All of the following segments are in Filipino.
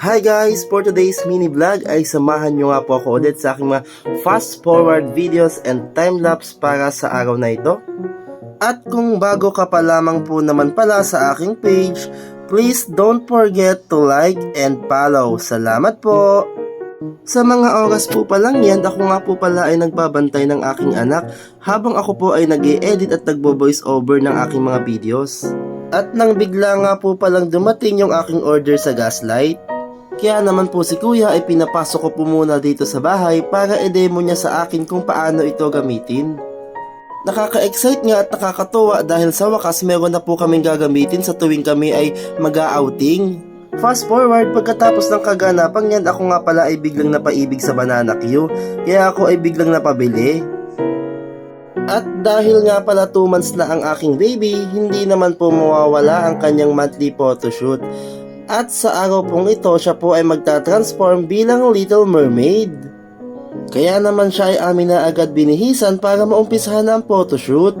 Hi guys! For today's mini vlog ay samahan nyo nga po ako ulit sa aking mga fast forward videos and time-lapse para sa araw na ito. At kung bago ka pa lamang po naman pala sa aking page, please don't forget to like and follow. Salamat po! Sa mga oras po pa lang yan, ako nga po pala ay nagbabantay ng aking anak habang ako po ay nag edit at nagbo-voice over ng aking mga videos. At nang bigla nga po palang dumating yung aking order sa gaslight, kaya naman po si kuya ay pinapasok ko po muna dito sa bahay para i-demo niya sa akin kung paano ito gamitin. Nakaka-excite nga at nakakatuwa dahil sa wakas meron na po kaming gagamitin sa tuwing kami ay mag-outing. Fast forward, pagkatapos ng kaganapang yan, ako nga pala ay biglang napaibig sa Banana Q, kaya ako ay biglang napabili. At dahil nga pala 2 months na ang aking baby, hindi naman po mawawala ang kanyang monthly photoshoot. At sa araw pong ito, siya po ay magta-transform bilang Little Mermaid. Kaya naman siya ay amin na agad binihisan para maumpisahan ang photoshoot.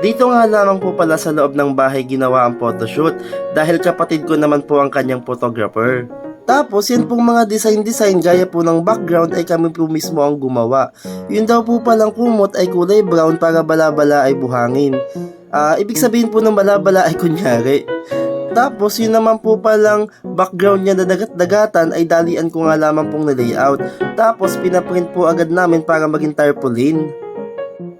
Dito nga lamang po pala sa loob ng bahay ginawa ang photoshoot dahil kapatid ko naman po ang kanyang photographer. Tapos yun pong mga design-design gaya po ng background ay kami po mismo ang gumawa. Yun daw po palang kumot ay kulay brown para bala-bala ay buhangin. Ah, ibig sabihin po ng bala-bala ay kunyari. Tapos yun naman po palang background niya na dagat-dagatan ay dalian ko nga lamang pong na-layout. Tapos pinaprint po agad namin para maging tarpaulin.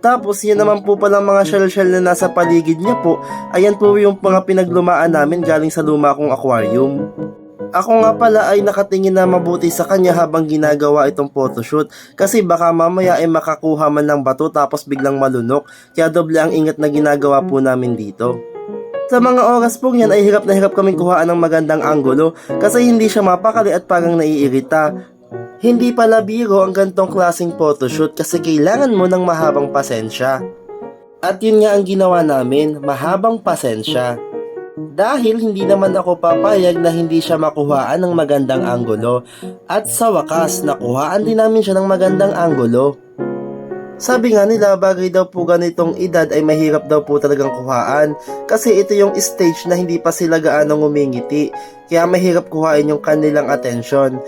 Tapos yun naman po palang mga shell-shell na nasa paligid niya po, ayan po yung mga pinaglumaan namin galing sa luma kong aquarium. Ako nga pala ay nakatingin na mabuti sa kanya habang ginagawa itong photoshoot kasi baka mamaya ay makakuha man ng bato tapos biglang malunok kaya doble ang ingat na ginagawa po namin dito. Sa mga oras pong yan ay hirap na hirap kaming kuhaan ng magandang anggulo kasi hindi siya mapakali at parang naiirita. Hindi pala biro ang gantong klaseng photoshoot kasi kailangan mo ng mahabang pasensya. At yun nga ang ginawa namin, mahabang pasensya. Dahil hindi naman ako papayag na hindi siya makuhaan ng magandang anggulo at sa wakas nakuhaan din namin siya ng magandang anggulo. Sabi nga nila bagay daw po ganitong edad ay mahirap daw po talagang kuhaan kasi ito yung stage na hindi pa sila gaanong umingiti kaya mahirap kuhain yung kanilang atensyon.